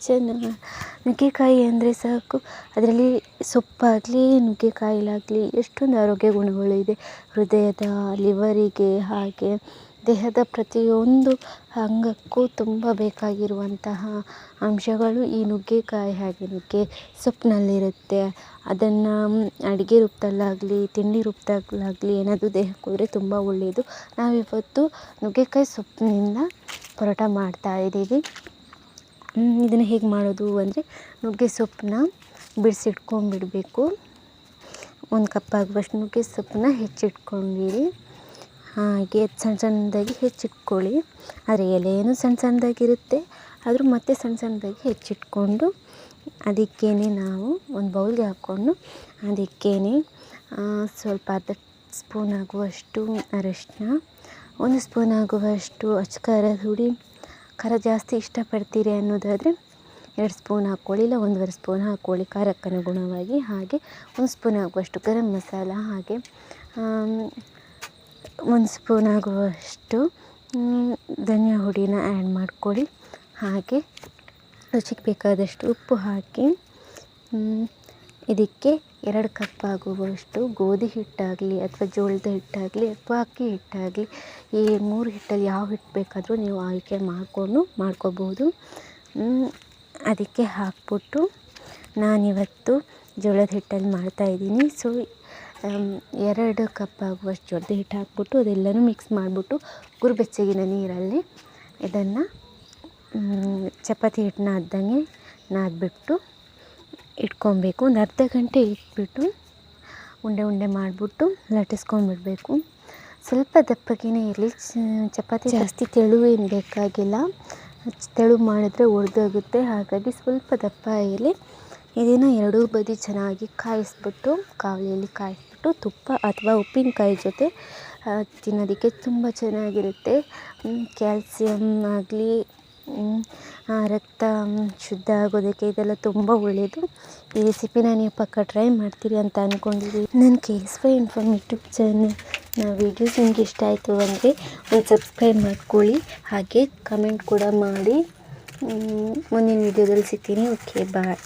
ಚೆನ್ನ ನುಗ್ಗೆಕಾಯಿ ಅಂದರೆ ಸಾಕು. ಅದರಲ್ಲಿ ಸೊಪ್ಪಾಗಲಿ, ನುಗ್ಗೆಕಾಯಿಲಾಗಲಿ ಎಷ್ಟೊಂದು ಆರೋಗ್ಯ ಗುಣಗಳು ಇದೆ. ಹೃದಯದ, ಲಿವರಿಗೆ ಹಾಗೆ ದೇಹದ ಪ್ರತಿಯೊಂದು ಅಂಗಕ್ಕೂ ತುಂಬ ಬೇಕಾಗಿರುವಂತಹ ಅಂಶಗಳು ಈ ನುಗ್ಗೆಕಾಯಿ ಹಾಗೆ ನುಗ್ಗೆ ಸೊಪ್ಪಿನಲ್ಲಿರುತ್ತೆ ಅದನ್ನು ಅಡುಗೆ ರೂಪದಲ್ಲಾಗ್ಲಿ, ತಿಂಡಿ ರೂಪದಲ್ಲಾಗ್ಲಿ ಏನಾದರೂ ದೇಹಕ್ಕೆ ಹೋದರೆ ತುಂಬ ಒಳ್ಳೆಯದು ನಾವಿವತ್ತು ನುಗ್ಗೆಕಾಯಿ ಸೊಪ್ಪಿನಿಂದ ಪರೋಟ ಮಾಡ್ತಾಯಿದ್ದೀವಿ ಇದನ್ನು ಹೇಗೆ ಮಾಡೋದು ಅಂದರೆ ನುಗ್ಗೆ ಸೊಪ್ಪನ್ನ ಬಿಡಿಸಿಟ್ಕೊಂಡ್ಬಿಡ್ಬೇಕು. ಒಂದು ಕಪ್ ಆಗುವಷ್ಟು ನುಗ್ಗೆ ಸೊಪ್ಪನ್ನ ಹೆಚ್ಚಿಟ್ಕೊಂಡಿರಿ. ಹಾಗೆ ಸಣ್ಣ ಸಣ್ಣದಾಗಿ ಹೆಚ್ಚಿಟ್ಕೊಳ್ಳಿ. ಆದರೆ ಎಲೆಯೂ ಸಣ್ಣ ಸಣ್ಣದಾಗಿರುತ್ತೆ. ಆದರೂ ಮತ್ತೆ ಸಣ್ಣ ಸಣ್ಣದಾಗಿ ಹೆಚ್ಚಿಟ್ಕೊಂಡು ಅದಕ್ಕೇ ನಾವು ಒಂದು ಬೌಲ್ಗೆ ಹಾಕ್ಕೊಂಡು ಅದಕ್ಕೇ ಸ್ವಲ್ಪ ಅರ್ಧ ಸ್ಪೂನ್ ಆಗುವಷ್ಟು ಅರಶಿನ, ಒಂದು ಸ್ಪೂನ್ ಆಗುವಷ್ಟು ಅಚ್ಚಕಾರ ಹುಡಿ ಖಾರ ಜಾಸ್ತಿ ಇಷ್ಟಪಡ್ತೀರಿ ಅನ್ನೋದಾದರೆ ಎರಡು ಸ್ಪೂನ್ ಹಾಕ್ಕೊಳ್ಳಿ, ಇಲ್ಲ ಒಂದೂವರೆ ಸ್ಪೂನ್ ಹಾಕ್ಕೊಳ್ಳಿ ಖಾರಕ್ಕನುಗುಣವಾಗಿ ಹಾಗೆ ಒಂದು ಸ್ಪೂನ್ ಆಗುವಷ್ಟು ಗರಂ ಮಸಾಲ, ಹಾಗೆ ಒಂದು ಸ್ಪೂನ್ ಆಗುವಷ್ಟು ಧನಿಯಾ ಹುಡಿನ ಆ್ಯಡ್ ಮಾಡ್ಕೊಳ್ಳಿ. ಹಾಗೆ ರುಚಿಗೆ ಬೇಕಾದಷ್ಟು ಉಪ್ಪು ಹಾಕಿ ಇದಕ್ಕೆ ಎರಡು ಕಪ್ ಆಗುವಷ್ಟು ಗೋಧಿ ಹಿಟ್ಟಾಗಲಿ ಅಥವಾ ಜೋಳದ ಹಿಟ್ಟಾಗಲಿ ಅಥವಾ ಅಕ್ಕಿ ಹಿಟ್ಟಾಗಲಿ, ಈ ಮೂರು ಹಿಟ್ಟಲ್ಲಿ ಯಾವ ಹಿಟ್ಟು ಬೇಕಾದರೂ ನೀವು ಆಯ್ಕೆ ಮಾಡಿಕೊಂಡು ಮಾಡ್ಕೊಬೋದು. ಅದಕ್ಕೆ ಹಾಕ್ಬಿಟ್ಟು ನಾನಿವತ್ತು ಜೋಳದ ಹಿಟ್ಟಲ್ಲಿ ಮಾಡ್ತಾಯಿದ್ದೀನಿ ಸೊ ಎರಡು ಕಪ್ ಆಗುವಷ್ಟು ಜೋಳದ ಹಿಟ್ಟು ಹಾಕ್ಬಿಟ್ಟು ಅದೆಲ್ಲನೂ ಮಿಕ್ಸ್ ಮಾಡಿಬಿಟ್ಟು ಗುರುಬೆಚ್ಚಗಿನ ನೀರಲ್ಲಿ ಇದನ್ನು ಚಪಾತಿ ಹಿಟ್ಟನ್ನ ಅದ್ದಂಗೆ ನಾದ್ಬಿಟ್ಟು ಇಟ್ಕೊಬೇಕು. ಒಂದು ಅರ್ಧ ಗಂಟೆ ಇಟ್ಬಿಟ್ಟು ಉಂಡೆ ಉಂಡೆ ಮಾಡಿಬಿಟ್ಟು ಲಟ್ಟಿಸ್ಕೊಂಡ್ಬಿಡ್ಬೇಕು. ಸ್ವಲ್ಪ ದಪ್ಪಗೇನೆ ಇರಲಿ. ಚಪಾತಿ ಜಾಸ್ತಿ ತೆಳು ಏನು ಬೇಕಾಗಿಲ್ಲ ತೆಳು ಮಾಡಿದ್ರೆ ಒಡೆದೋಗುತ್ತೆ. ಹಾಗಾಗಿ ಸ್ವಲ್ಪ ದಪ್ಪ ಇರಲಿ. ಇದನ್ನು ಎರಡೂ ಬದಿ ಚೆನ್ನಾಗಿ ಕಾಯಿಸ್ಬಿಟ್ಟು ಕಾವಲಿಯಲ್ಲಿ ಕಾಯಿಸ್ಬಿಟ್ಟು ತುಪ್ಪ ಅಥವಾ ಉಪ್ಪಿನಕಾಯಿ ಜೊತೆ ತಿನ್ನೋದಕ್ಕೆ ತುಂಬ ಚೆನ್ನಾಗಿರುತ್ತೆ. ಕ್ಯಾಲ್ಸಿಯಮ್ ಆಗಲಿ ರಕ್ತ ಶುದ್ಧ ಆಗೋದಕ್ಕೆ ಇದೆಲ್ಲ ತುಂಬ ಒಳ್ಳೆಯದು ಈ ರೆಸಿಪಿನ ನೀವು ಪಕ್ಕ ಟ್ರೈ ಮಾಡ್ತೀರಿ ಅಂತ ಅಂದ್ಕೊಂಡಿದ್ದೀನಿ ನನ್ನ K S Y informative channel videos ನಿಮ್ಗೆ ಇಷ್ಟ ಆಯಿತು ಅಂದರೆ ಒಂದು ಸಬ್ಸ್ಕ್ರೈಬ್ ಮಾಡ್ಕೊಳ್ಳಿ. ಹಾಗೆ ಕಮೆಂಟ್ ಕೂಡ ಮಾಡಿ. ಮುಂದಿನ ವೀಡಿಯೋದಲ್ಲಿ ಸಿಗ್ತೀನಿ. Okay bye